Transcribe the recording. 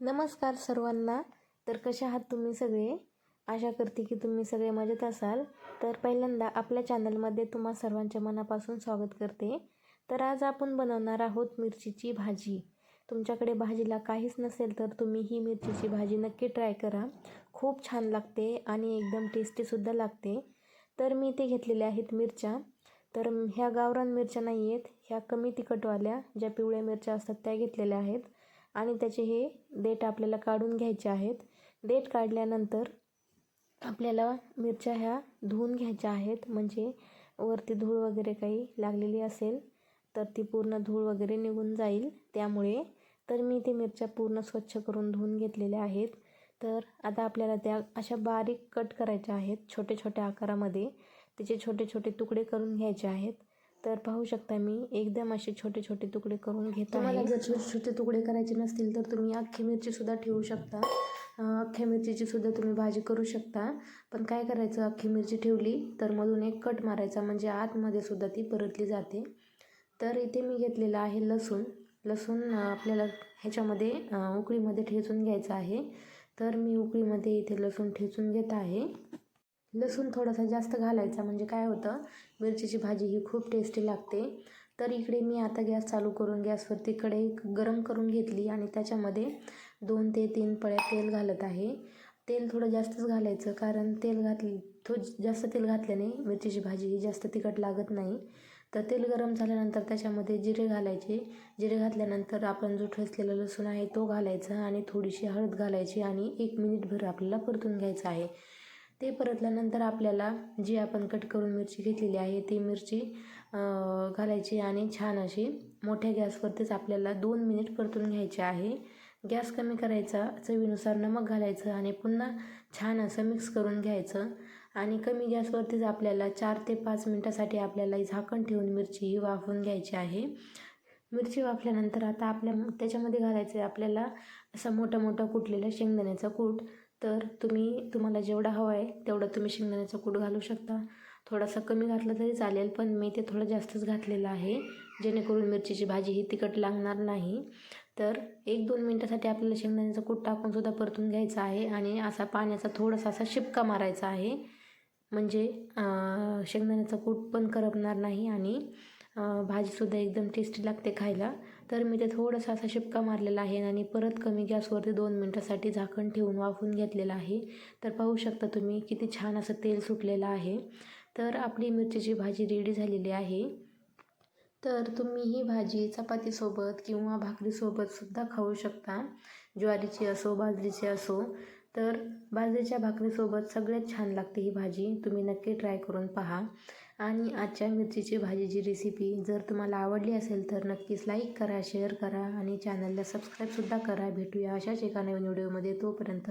नमस्कार सर्वांना. तर कसे आहात तुम्ही सगळे? आशा करते की तुम्ही सगळे मजेत असाल. तर पहिल्यांदा आपल्या चॅनलमध्ये तुम्हा सर्वांच्या मनापासून स्वागत करते. तर आज आपण बनवणार आहोत मिरचीची भाजी. तुमच्याकडे भाजीला काहीच नसेल तर तुम्ही ही मिरचीची भाजी नक्की ट्राय करा. खूप छान लागते आणि एकदम टेस्टीसुद्धा लागते. तर मी ते घेतलेल्या आहेत मिरच्या. तर ह्या गावरान मिरच्या नाही आहेत ह्या कमी तिखटवाल्या ज्या पिवळ्या मिरच्या असतात त्या घेतलेल्या आहेत. आणि त्याचे हे देठ आपल्याला काढून घ्यायचे आहेत. देठ काढल्यानंतर आपल्याला मिरच्या ह्या धुवून घ्यायच्या आहेत. म्हणजे वरती धूळ वगैरे काही लागलेली असेल तर ती पूर्ण धूळ वगैरे निघून जाईल. त्यामुळे तर मी ते मिरच्या पूर्ण स्वच्छ करून धुवून घेतलेल्या आहेत. तर आता आपल्याला त्या अशा बारीक कट करायच्या आहेत. छोटे छोट्या आकारामध्ये. त्याचे छोटे छोटे तुकडे करून घ्यायचे आहेत. तर पाहू शकता मी एकदम असे छोटे छोटे तुकडे करून घेत तुम्हाला आहे. जर छोटे छोटे तुकडे करायचे नसतील तर तुम्ही अख्खी मिरचीसुद्धा ठेवू शकता. अख्ख्या मिरचीची सुद्धा तुम्ही भाजी करू शकता. पण काय करायचं अख्खी मिरची ठेवली तर मधून एक कट मारायचा म्हणजे आतमध्ये सुद्धा ती परतली जाते. तर इथे मी घेतलेलं आहे लसूण. लसूण आपल्याला ह्याच्यामध्ये उकळीमध्ये ठेचून घ्यायचं आहे. तर मी उकळीमध्ये इथे लसूण ठेचून घेत आहे. लसूण थोडासा जास्त घालायचा म्हणजे काय होतं मिरचीची भाजी ही खूप टेस्टी लागते. तर इकडे मी आता गॅस चालू करून गॅसवरती कढई गरम करून घेतली आणि त्याच्यामध्ये दोन ते तीन पळ्या तेल घालत आहे. तेल थोडं जास्तच घालायचं कारण तेल घातली थो जास्त तेल घातल्याने मिरचीची भाजी ही जास्त तिखट लागत नाही. तर तेल गरम झाल्यानंतर त्याच्यामध्ये जिरे घालायचे. जिरे घातल्यानंतर आपण जो ठसलेला लसूण आहे तो घालायचा आणि थोडीशी हळद घालायची आणि एक मिनिटभर आपल्याला परतून घ्यायचं आहे. ते परतल्यानंतर आपल्याला जी आपण कट करून मिरची घेतलेली आहे ती मिरची घालायची आणि छान अशी मोठ्या गॅसवरतीच आपल्याला दोन मिनिट परतून घ्यायचे आहे. गॅस कमी करायचा चवीनुसार नमक घालायचं आणि पुन्हा छान असं मिक्स करून घ्यायचं. आणि कमी गॅसवरतीच आपल्याला चार ते पाच मिनटासाठी आपल्याला झाकण ठेवून मिरची ही वाफवून घ्यायची आहे. मिरची वाफल्यानंतर आता आपल्या त्याच्यामध्ये घालायचं आहे आपल्याला असं मोठं मोठं कुटलेलं शेंगदाण्याचा कूट. तर तुम्ही तुम्हाला जेवढा हवा आहे तेवढा तुम्ही शेंगदाण्याचा कूट घालू शकता. थोडासा कमी घातला तरी चालेल पण मी ते थोडं जास्तच घातलेलं आहे. जेणेकरून मिरचीची भाजी ही तिखट लागणार नाही. तर एक दोन मिनटासाठी आपल्याला शेंगदाण्याचा कूट टाकून सुद्धा परतून घ्यायचा आहे आणि असा पाण्याचा थोडासा असा शिपका मारायचा आहे. म्हणजे शेंगदाण्याचा कूट पण करपणार नाही आणि भाजीसुद्धा एकदम टेस्टी लागते खायला. तर मी ते थोडंसं असा शिपका मारलेला आहे आणि परत कमी गॅसवरती दोन मिनटासाठी झाकण ठेवून वाफवून घेतलेलं आहे. तर पाहू शकता तुम्ही किती छान असं तेल सुटलेलं आहे. तर आपली मिरचीची भाजी रेडी झालेली आहे. तर तुम्ही ही भाजी चपातीसोबत किंवा भाकरीसोबतसुद्धा खाऊ शकता. ज्वारीची असो बाजरीची असो. तर बाजरीच्या भाकरीसोबत सगळ्यात छान लागते ही भाजी. तुम्ही नक्की ट्राय करून पहा. आणि आजच्या मिरचीची भाजीची रेसिपी जर तुम्हाला आवडली असेल तर नक्कीच लाईक करा शेअर करा आणि चॅनलला सबस्क्राईबसुद्धा करा. भेटूया अशाच एका नवीन व्हिडिओमध्ये तोपर्यंत.